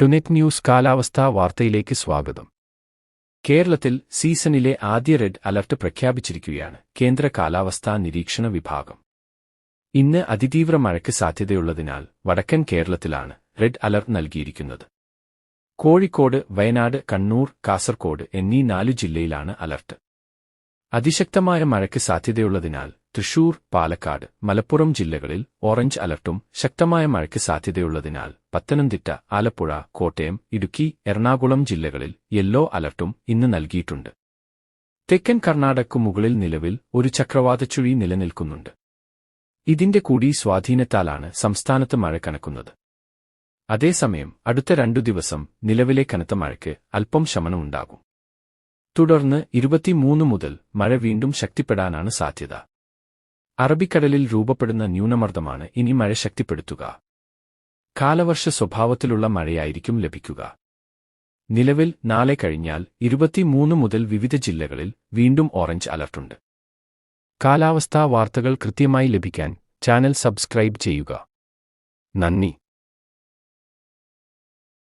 ടുനെറ്റ് news കാലാവസ്ഥാ വാർത്തയിലേക്ക് സ്വാഗതം. കേരളത്തിൽ സീസണിലെ ആദ്യ റെഡ് അലർട്ട് പ്രഖ്യാപിച്ചിരിക്കുകയാണ് കേന്ദ്ര കാലാവസ്ഥാ നിരീക്ഷണ വിഭാഗം. ഇന്ന് അതിതീവ്ര മഴയ്ക്ക് സാധ്യതയുള്ളതിനാൽ വടക്കൻ കേരളത്തിലാണ് റെഡ് അലർട്ട് നൽകിയിരിക്കുന്നത്. കോഴിക്കോട് വയനാട് കണ്ണൂർ കാസർകോട് എന്നീ നാലു ജില്ലയിലാണ് അലർട്ട്. അതിശക്തമായ മഴയ്ക്ക് സാധ്യതയുള്ളതിനാൽ തൃശൂർ പാലക്കാട് മലപ്പുറം ജില്ലകളിൽ ഓറഞ്ച് അലർട്ടും ശക്തമായ മഴയ്ക്ക് സാധ്യതയുള്ളതിനാൽ പത്തനംതിട്ട ആലപ്പുഴ കോട്ടയം ഇടുക്കി എറണാകുളം ജില്ലകളിൽ യെല്ലോ അലർട്ടും ഇന്ന് നൽകിയിട്ടുണ്ട്. തെക്കൻ കർണാടകക്കു മുകളിൽ നിലവിൽ ഒരു ചക്രവാതച്ചുഴി നിലനിൽക്കുന്നുണ്ട്. ഇതിന്റെ കൂടി സ്വാധീനത്താലാണ് സംസ്ഥാനത്ത് മഴ കനക്കുന്നത്. അതേസമയം അടുത്ത രണ്ടു ദിവസം നിലവിലെ കനത്ത മഴയ്ക്ക് അല്പം ശമനമുണ്ടാകും തുടർന്ന് ഇരുപത്തിമൂന്ന് മുതൽ മഴ വീണ്ടും ശക്തിപ്പെടാനാണ് സാധ്യത. അറബിക്കടലിൽ രൂപപ്പെടുന്ന ന്യൂനമർദ്ദമാണ് ഇനി മഴ ശക്തിപ്പെടുത്തുക. കാലവർഷ സ്വഭാവത്തിലുള്ള മഴയായിരിക്കും ലഭിക്കുക. നിലവിൽ നാളെ കഴിഞ്ഞാൽ ഇരുപത്തിമൂന്ന് മുതൽ വിവിധ ജില്ലകളിൽ വീണ്ടും ഓറഞ്ച് അലർട്ടുണ്ട് കാലാവസ്ഥാ വാർത്തകൾ കൃത്യമായി ലഭിക്കാൻ ചാനൽ സബ്സ്ക്രൈബ് ചെയ്യുക. നന്ദി.